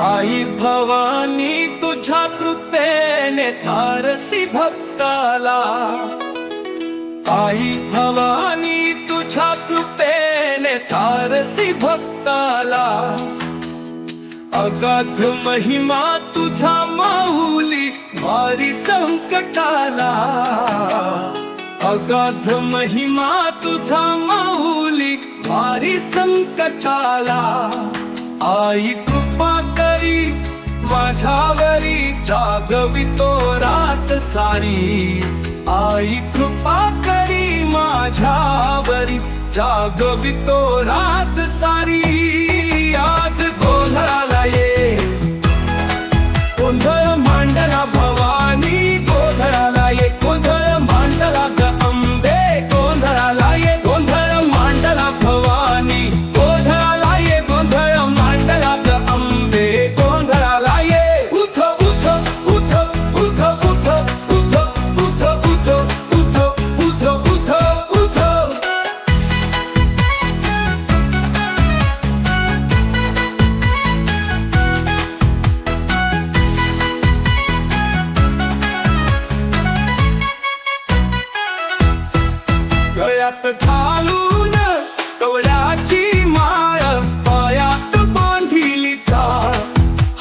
आई भवानी तुझ्या कृपेने तारसी भक्ताला. आई भवानी तुझ्या कृपेने तारसी भक्ताला. अगाध महिमा तुझा माऊली भारी संकटाला. अगाध महिमा तुझा माऊली भारी संकटाला. आई कृपा करी माझ्यावरी जागवितो रात सारी. आई कृपा करी माझ्यावरी जागवितो रात सारी. गळ्यात घालून कवळ्याची माळ पायात बांधिली चाळ.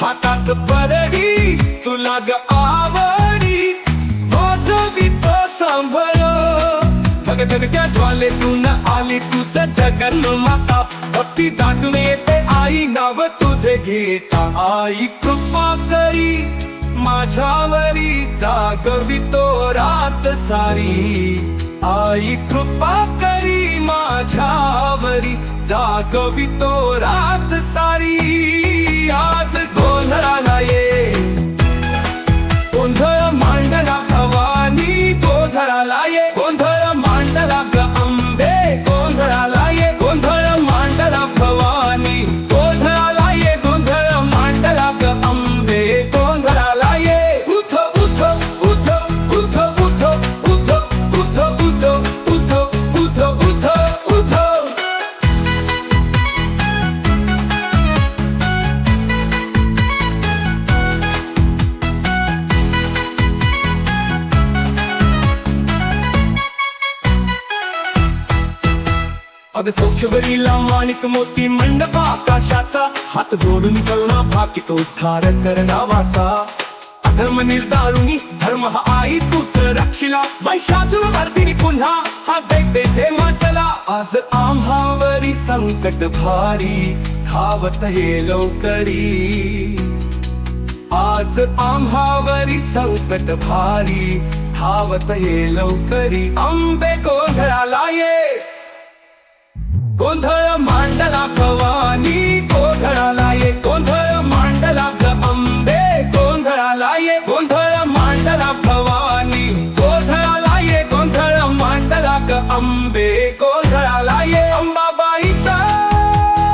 हातात परडी तुला ग आवडी. वाजवित सांभळ. धगधगत्या ज्वालेतून आली तुझं जगन माता भक्ती दाटून येते आई नाव तुझे घेता. आई कृपा करी माझ्यावरी जागवितो रात सारी. आई कृपा करी माझ्यावरी. जागवितो रात अग सौख्यवरीला माणिक मोती मंडप आकाशाचा. हात जोडून कलना भाकितो उद्धार कर नावाचा अधर्म निर्दारुणी धर्म हा आई तूच रक्षिला. महिषासुर मर्दिनी पुन्हा हा देख देते मातला आज आम्हावरी संकट भारी धावत हे लवकरी आज आम्हावरी संकट भारी धावत हे लवकरी आंबे कोण आंबे गोंधळाला ये. अंबाबाईचा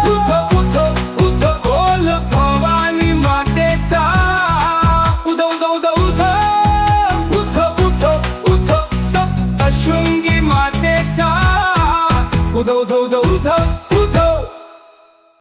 उठ उठ उठ बोल भवानी मातेचा. उद उद उद उठ उठ उठ उठ सप्त शृंगी मातेचा. उद उद उद